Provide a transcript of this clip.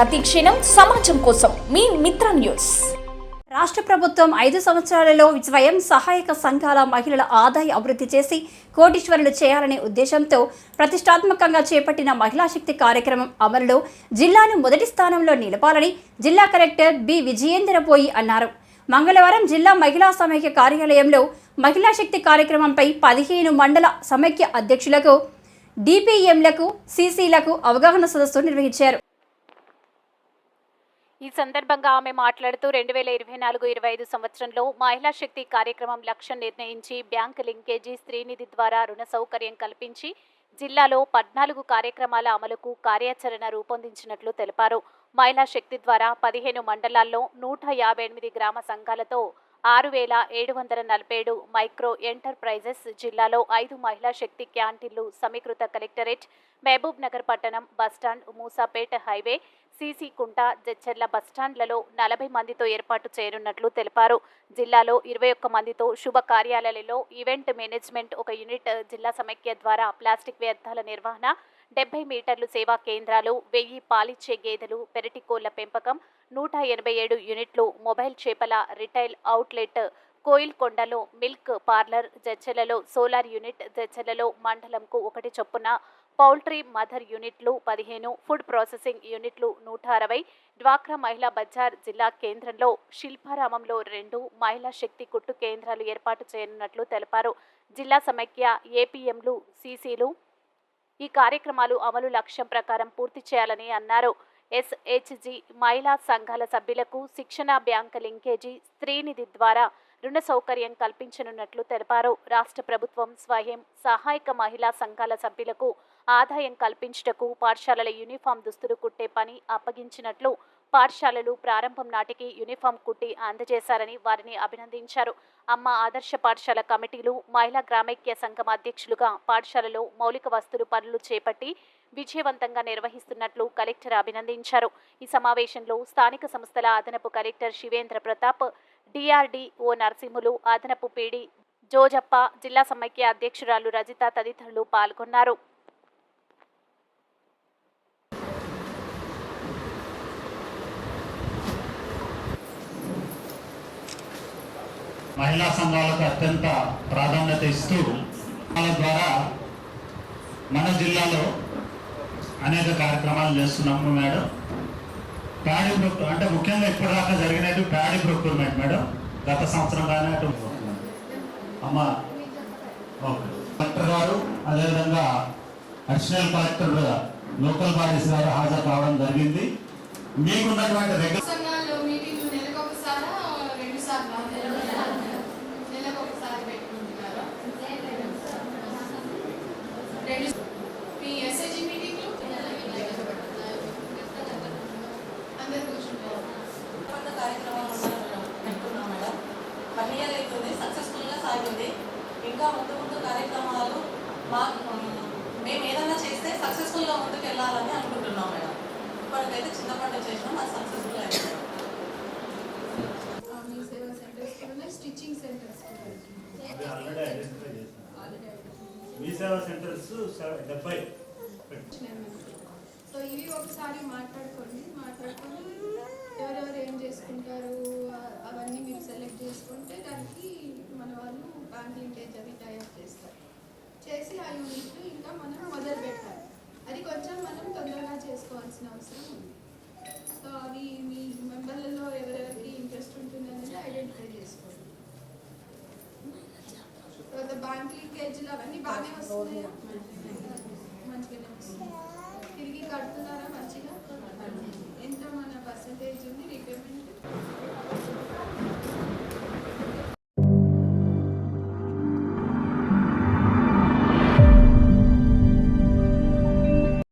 ప్రతిక్షణం సమాజం కోసం. మీ మిత్ర న్యూస్. రాష్ట్ర ప్రభుత్వం ఐదు సంవత్సరాలలో స్వయం సహాయక సంఘాల మహిళల ఆదాయ అభివృద్ధి చేసి కోటీశ్వరులు చేయాలనే ఉద్దేశంతో ప్రతిష్టాత్మకంగా చేపట్టిన మహిళా శక్తి కార్యక్రమం అమలులో జిల్లాను మొదటి స్థానంలో నిలపాలని జిల్లా కలెక్టర్ బి. విజయేంద్రపోయి అన్నారు. మంగళవారం జిల్లా మహిళా సమైక్య కార్యాలయంలో మహిళా శక్తి కార్యక్రమంపై పదిహేను మండల సమైక్య అధ్యక్షులకు డిపిఎంలకు సిసిలకు అవగాహన సదస్సు నిర్వహించారు. ఈ సందర్భంగా ఆమె మాట్లాడుతూ రెండు వేల ఇరవై నాలుగు ఇరవై ఐదు సంవత్సరంలో మహిళా శక్తి కార్యక్రమం లక్ష్యం నిర్ణయించి బ్యాంక్ లింకేజీ స్త్రీనిధి ద్వారా రుణ సౌకర్యం కల్పించి జిల్లాలో పద్నాలుగు కార్యక్రమాల అమలుకు కార్యాచరణ రూపొందించినట్లు తెలిపారు. మహిళా శక్తి ద్వారా పదిహేను మండలాల్లో నూట యాభై ఎనిమిది గ్రామ సంఘాలతో ఆరు వేల ఏడు వందల నలభై ఏడు మైక్రో ఎంటర్ప్రైజెస్ జిల్లాలో ఐదు మహిళా శక్తి క్యాంటీన్లు సమీకృత కలెక్టరేట్ మహబూబ్ నగర్ పట్టణం bus stand Moosapet highway CC Kunta Jadcherla బస్టాండ్లలో నలభై మందితో ఏర్పాటు చేయనున్నట్లు తెలిపారు. జిల్లాలో ఇరవై ఒక్క మందితో శుభ కార్యాలయాలలో ఈవెంట్ మేనేజ్మెంట్ ఒక యూనిట్ జిల్లా సమైక్య ద్వారా ప్లాస్టిక్ వ్యర్థాల నిర్వహణ డెబ్బై మీటర్లు సేవా కేంద్రాలు వెయ్యి పాలిచ్చే గేదెలు పెరటి కోళ్ళ పెంపకం నూట ఎనభై ఏడు యూనిట్లు మొబైల్ చేపల రిటైల్ అవుట్లెట్ కోయిల్కొండలో మిల్క్ పార్లర్ జచ్చలలో సోలార్ యూనిట్ జచ్చలలో మండలంకు ఒకటి చొప్పున పౌల్ట్రీ మదర్ యూనిట్లు పదిహేను ఫుడ్ ప్రాసెసింగ్ యూనిట్లు నూట అరవై డ్వాక్రా మహిళా బజార్ జిల్లా కేంద్రంలో శిల్పారామంలో రెండు మహిళా శక్తి కుట్టు కేంద్రాలు ఏర్పాటు చేయనున్నట్లు తెలిపారు. జిల్లా సమైక్య ఏపీఎంలు సీసీలు ఈ కార్యక్రమాలు అమలు లక్ష్యం ప్రకారం పూర్తి చేయాలని అన్నారు. ఎస్హెచ్జి మహిళా సంఘాల సభ్యులకు శిక్షణ బ్యాంక్ లింకేజీ స్త్రీనిధి ద్వారా రుణ సౌకర్యం కల్పించనున్నట్లు తెలిపారు. రాష్ట్ర ప్రభుత్వం స్వయం సహాయక మహిళా సంఘాల సభ్యులకు ఆదాయం కల్పించుటకు పాఠశాలల యూనిఫామ్ దుస్తులు కుట్టే పని అప్పగించినట్లు పాఠశాలలు ప్రారంభం నాటికి యూనిఫామ్ కుట్టి అందజేశారని వారిని అభినందించారు. అమ్మ ఆదర్శ పాఠశాల కమిటీలు మహిళా గ్రామైక్య సంఘం అధ్యక్షులుగా పాఠశాలలో మౌలిక వస్తువులు పనులు చేపట్టి విజయవంతంగా నిర్వహిస్తున్నట్లు కలెక్టర్ అభినందించారు. ఈ సమావేశంలో స్థానిక సంస్థల అదనపు కలెక్టర్ శివేంద్ర ప్రతాప్ డిఆర్డీఓ నరసింహులు అదనపు పీడి జోజప్ప జిల్లా సమైక్య అధ్యక్షురాలు రజిత తదితరులు పాల్గొన్నారు. మహిళా సంఘాలకు అత్యంత ప్రాధాన్యత ఇస్తూ వాళ్ళ ద్వారా మన జిల్లాలో అనేక కార్యక్రమాలు చేస్తున్నాము మేడం. ప్యాడీ ప్రొక్యూ అంటే ముఖ్యంగా ఇప్పటిదాకా జరిగినది ప్యాడీ ప్రొక్యూర్మెంట్ మేడం. గత సంవత్సరం కానీ అటు అమ్మ ఓకే. కలెక్టర్ గారు అదేవిధంగా అడిషనల్ కలెక్టర్ లోకల్ బాడీస్ గారు హాజరు కావడం జరిగింది. మీకున్నటువంటి రెగ్యులర్ వన్ ఇయర్ అవుతుంది సక్సెస్ఫుల్గా సాగింది. ఇంకా ముందు ముందు కార్యక్రమాలు మా మేము ఏదైనా చేస్తే సక్సెస్ఫుల్గా ముందుకు వెళ్ళాలని అనుకుంటున్నాం మేడం. ఇప్పటికైతే చిన్నప్పటి చేసినాం అది సక్సెస్ఫుల్ అయింది మీ సేవా సెంటర్స్ కూడా ఉన్నాయి స్టిచ్చింగ్ సెంటర్స్ మీ సేవా సెంటర్స్ డెబ్బై. సో ఇవి ఒకసారి మాట్లాడుకోండి మాట్లాడుకొని కాన్ఫ్లింటేజ్ అవి తయారు చేస్తారు. చేసి ఆ యూనిట్ ఇంకా మనం మొదలు పెట్టాలి. అది కొంచెం మనం తొందరగా చేసుకోవాల్సిన అవసరం ఉంది. సో అవి మీ మెంబర్లలో ఎవరెవరికి ఇంట్రెస్ట్ ఉంటుందనేది ఐడెంటిఫై చేసుకోండి. తర్వాత బ్యాంక్ లింకేజ్లు అవన్నీ బాగానే వస్తున్నాయా? మంచిగానే వస్తున్నాయి. తిరిగి కడుతున్నారు?